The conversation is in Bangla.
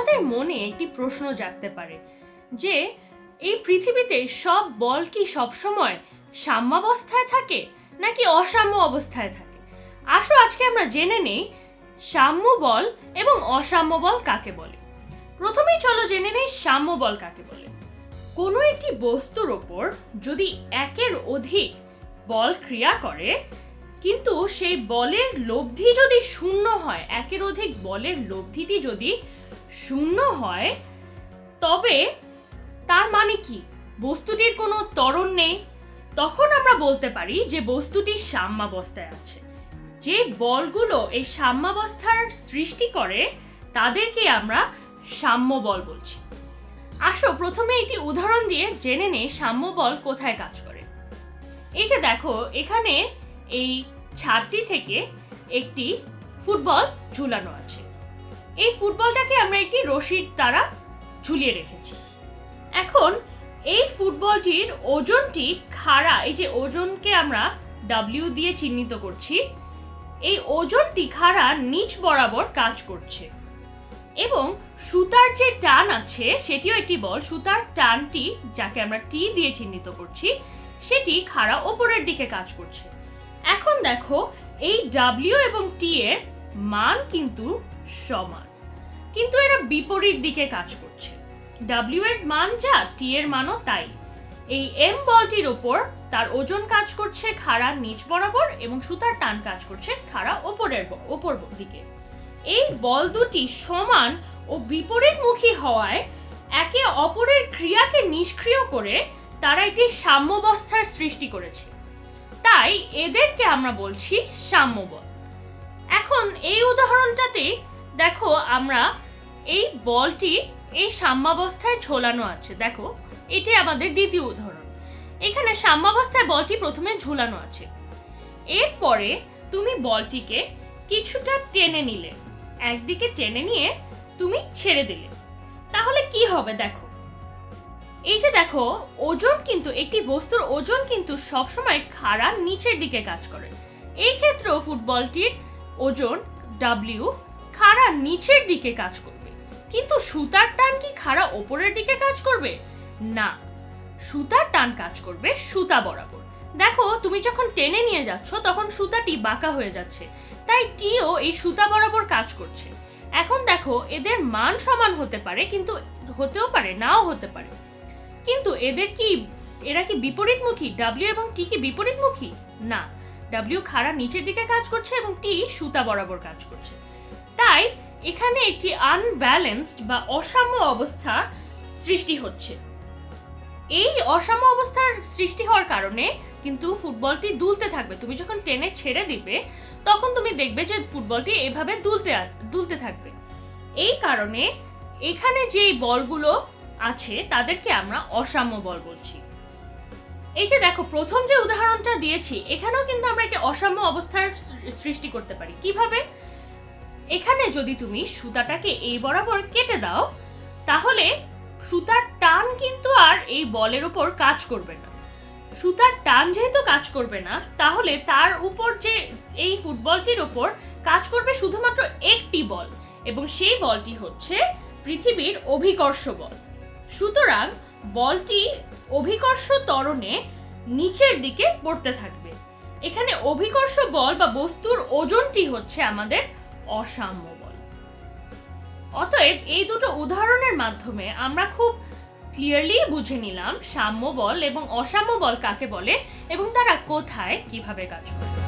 তোমাদের মনে একটি প্রশ্ন জাগতে পারে যে, এই পৃথিবীতে সব বল কি সবসময় সাম্যাবস্থায় থাকে নাকি অসাম্য অবস্থায় থাকে? আসো আজকে আমরা জেনে নেই সাম্য বল এবং অসাম্য বল কাকে বলে। প্রথমেই চলো জেনে নেই সাম্য বল কাকে বলে। কোনো একটি বস্তুর ওপর যদি একের অধিক বল ক্রিয়া করে, কিন্তু সেই বলের লব্ধি যদি শূন্য হয়, একের অধিক বলের লব্ধিটি যদি শূন্য হয়, তবে তার মানে কি? বস্তুটির কোনো ত্বরণ নেই। তখন আমরা বলতে পারি যে বস্তুটি সাম্যাবস্থায় আছে। যে বলগুলো এই সাম্যাবস্থার সৃষ্টি করে, তাদেরকে আমরা সাম্য বল বলছি। আসো, প্রথমে একটি উদাহরণ দিয়ে জেনে নে সাম্য বল কোথায় কাজ করে। এই যে দেখো, এখানে এই ছাদটি থেকে একটি ফুটবল ঝুলানো আছে। এই ফুটবলটাকে আমরা একটি রশির দ্বারা ঝুলিয়ে রেখেছি। এখন এই ফুটবলটির ওজনটি খাড়া, এই যে ওজনকে আমরা ডাব্লিউ দিয়ে চিহ্নিত করছি, এই ওজনটি খাড়া নিচ বরাবর কাজ করছে। এবং সুতার যে টান আছে, সেটিও একটি বল, সুতার টানটি যাকে আমরা টি দিয়ে চিহ্নিত করছি, সেটি খাড়া ওপরের দিকে কাজ করছে। এখন দেখো, এই ডাব্লিউ এবং টি এর মান কিন্তু সমান। কিন্তু এরা বিপরীত দিকে কাজ করছে। ডাব্লিউ এর মান যা টি এর মানও তাই। এই এম বলটির ওপর তার ওজন কাজ করছে খাড়া নিচ বরাবর এবং সুতার টান কাজ করছে খাড়া ওপরের ওপর দিকে। এই বল দুটি সমান ও বিপরীতমুখী হওয়ায় একে অপরের ক্রিয়াকে নিষ্ক্রিয় করে তারা একটি সাম্যবস্থার সৃষ্টি করেছে। তাই এদেরকে আমরা বলছি সাম্যবল। এখন এই উদাহরণটাতে দেখো, আমরা এই বলটি এই সাম্যাবস্থায় ঝোলানো আছে। দেখো এটি আমাদের দ্বিতীয় উদাহরণ। এখানে সাম্যাবস্থায় বলটি প্রথমে ঝোলানো আছে। এরপরে তুমি বলটিকে কিছুটা টেনে নিলে। একদিকে টেনে নিয়ে তুমি ছেড়ে দিলে। তাহলে কি হবে দেখো? এই যে দেখো, ওজন কিন্তু, একটি বস্তুর ওজন কিন্তু সবসময় খাড়া নিচের দিকে কাজ করে। এই ক্ষেত্রেও ফুটবলটির ওজন ডাব্লিউ খাড়া নিচের দিকে কাজ করবে। কিন্তু সুতার টান কি খাড়া ওপরের দিকে কাজ করবে? না। সুতার টান কাজ করবে সুতা বরাবর। দেখো, তুমি যখন টেনে নিয়ে যাচ্ছ, তখন সুতাটি বাঁকা হয়ে যাচ্ছে। তাই টিও এই সুতা বরাবর কাজ করছে। এখন দেখো, এদের মান সমান হতে পারে, কিন্তু হতেও পারে, নাও হতে পারে। কিন্তু এদের কি, এরা কি বিপরীতমুখী? ডাব্লিউ এবং টি কি বিপরীতমুখী? না। ডাব্লিউ খাড়া নিচের দিকে কাজ করছে এবং টি সুতা বরাবর কাজ করছে। এখানে একটি আনব্যালেন্সড বা অসাম্য অবস্থা সৃষ্টি হচ্ছে। এই অসাম্য অবস্থার সৃষ্টি হওয়ার কারণে কিন্তু ফুটবলটি দুলতে থাকবে। তুমি যখন টেনে ছেড়ে দিবে, তখন তুমি দেখবে যে ফুটবলটি এভাবে দুলতে দুলতে থাকবে। এই কারণে এখানে যে বলগুলো আছে, তাদেরকে আমরা অসাম্য বল বলছি। এই যে দেখো, প্রথম যে উদাহরণটা দিয়েছি, এখানেও কিন্তু আমরা একটা অসাম্য অবস্থার সৃষ্টি করতে পারি। কীভাবে? এখানে যদি তুমি সুতাটাকে এই বরাবর কেটে দাও, তাহলে সুতার টান কিন্তু আর এই বলের উপর কাজ করবে না। সুতার টান যেহেতু কাজ করবে না, তাহলে তার উপর যে এই ফুটবলটির উপর কাজ করবে শুধুমাত্র একটি বল, এবং সেই বলটি হচ্ছে পৃথিবীর অভিকর্ষ বল। সুতরাং বলটি অভিকর্ষ ত্বরণে নিচের দিকে পড়তে থাকবে। এখানে অভিকর্ষ বল বা বস্তুর ওজনটি হচ্ছে আমাদের অসাম্য বল অতএব এই দুটো উদাহরণের মাধ্যমে আমরা খুব ক্লিয়ারলি বুঝে নিলাম সাম্য বল এবং অসাম্য বল কাকে বলে এবং তারা কোথায়, কীভাবে কাজ করে।